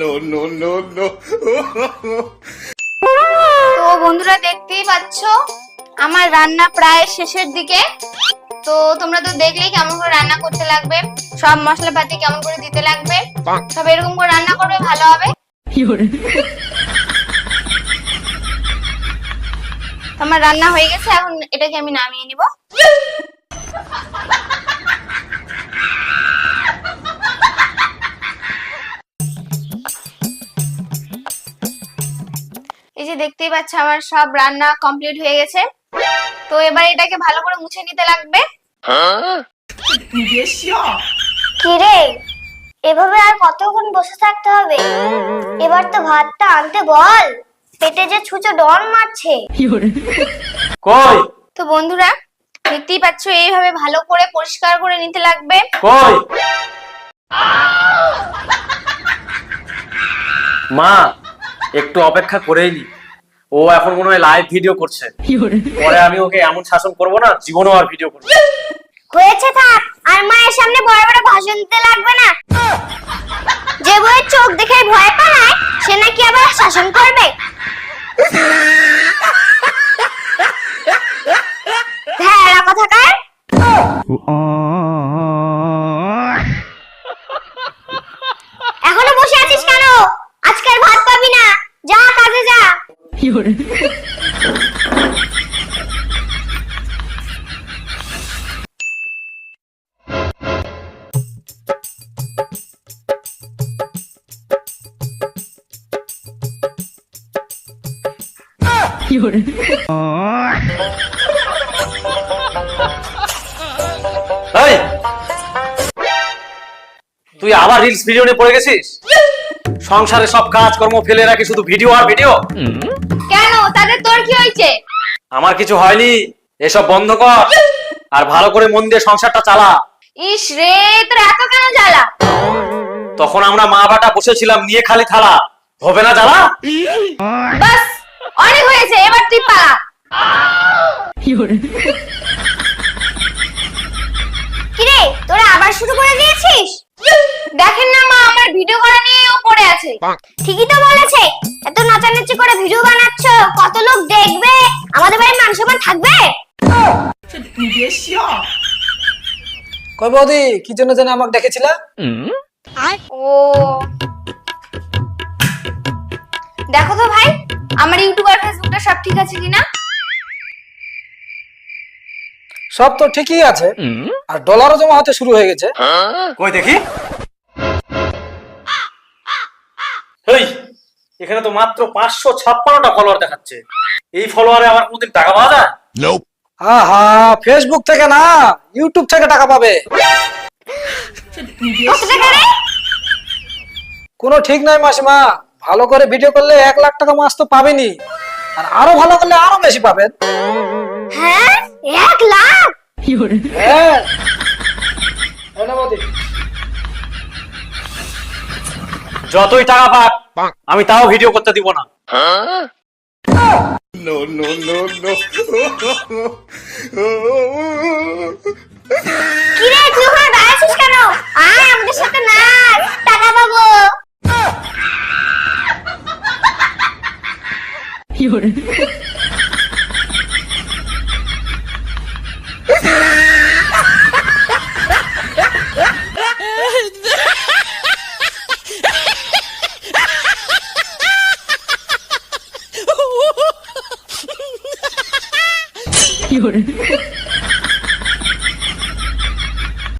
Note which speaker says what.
Speaker 1: No, no, no, no.
Speaker 2: তো বন্ধুরা দেখতেই পাচ্ছ আমার রান্না প্রায় শেষের দিকে। তো তোমরা তো দেখলেই কেমন করে রান্না করতে লাগবে সব মশলাপাতি কেমন করে দিতে লাগবে। সব এরকম করে রান্না করবে ভালো হবে। আমার রান্না হয়ে গেছে এখন এটাকে আমি নামিয়ে নিব। এই যে দেখতেই পাচ্ছ আমার সব রান্না কমপ্লিট হয়ে গেছে। তো এবার এটাকে ভালো করে মুছে নিতে লাগবে।
Speaker 3: কি রে এভাবে আর কতক্ষণ বসে থাকতে হবে? এবার তো ভাতটা আনতে বল। পেটে যে ছুঁচো ডন মারছে।
Speaker 4: কই?
Speaker 2: তো বন্ধুরা দেখতেই পাচ্ছ এইভাবে ভালো করে পরিষ্কার করে নিতে লাগবে।
Speaker 4: কই? মা একটু অপেক্ষা করেই নি। ও এখন মনে হয় লাইভ ভিডিও করছে। পরে আমি ওকে এমন শাসন করব না জীবনেও আর ভিডিও করব
Speaker 3: হয়েছে থাক আর মায়ের সামনে বড় বড় ভাষণ দিতে লাগবে না। যে বইয়ের চোখ দেখে ভয় পায় সে নাকি আবার শাসন করবে?
Speaker 4: এই! তুই আবার রিলস ভিডিও নিয়ে পড়ে গেছিস? সংসারে সব কাজকর্ম ফেলে রাখি শুধু ভিডিও আর ভিডিও
Speaker 2: কেন? তাদের তোর কি হয়েছে?
Speaker 4: আমার কিছু হয়নি। এসব বন্ধ কর। আর ভালো করে মন দিয়ে সংসারটা চালা।
Speaker 2: ইস রে তোর এত কেন জ্বালা?
Speaker 4: তখন আমরা মা বাটা বসেছিলাম নিয়ে খালি থালা। হবে না জ্বালা?
Speaker 2: বাস অনেক হয়েছে এবার তুই পালা।
Speaker 3: কিরে তোরা আবার শুরু করে দিয়েছিস?
Speaker 2: দেখেন না মা আমার ভিডিও করা নিয়ে ও পড়ে আছে।
Speaker 3: ঠিকই তো বলেছে এত নাচানাচি ভিডিও বানাচ্ছ? কত লোক দেখবে? আমাদের বাড়ির মান সম্মান থাকবে?
Speaker 5: কই বৌদি কি জন্য যেন আমাকে ডেকেছিলা?
Speaker 2: ও। দেখো তো ভাই আমার ইউটিউব আর ফেসবুকটা সব ঠিক আছে কিনা?
Speaker 5: সব তো ঠিকই আছে আর ডলারও জমা হতে শুরু হয়ে গেছে।
Speaker 4: কই দেখি? এখানে তো মাত্র পাঁচশো ছাপ্পান্নটা ফলোয়ার দেখাচ্ছে। এই ফলোয়ারে আমার কোনদিন টাকা পাওয়া যায়?
Speaker 5: আহা ফেসবুক থেকে না ইউটিউব থেকে টাকা পাবে। কোনো ঠিক নাই মাসিমা ভালো করে ভিডিও করলে এক লাখ টাকা মাস তো পাবেনি। আর আরও ভালো করলে আরও বেশি পাবেন।
Speaker 3: হ্যাঁ? এক লাখ?
Speaker 5: হ্যাঁ।
Speaker 4: যতই টাকা পাক আমি তাও ভিডিও করতে দিব না।
Speaker 3: নো 有人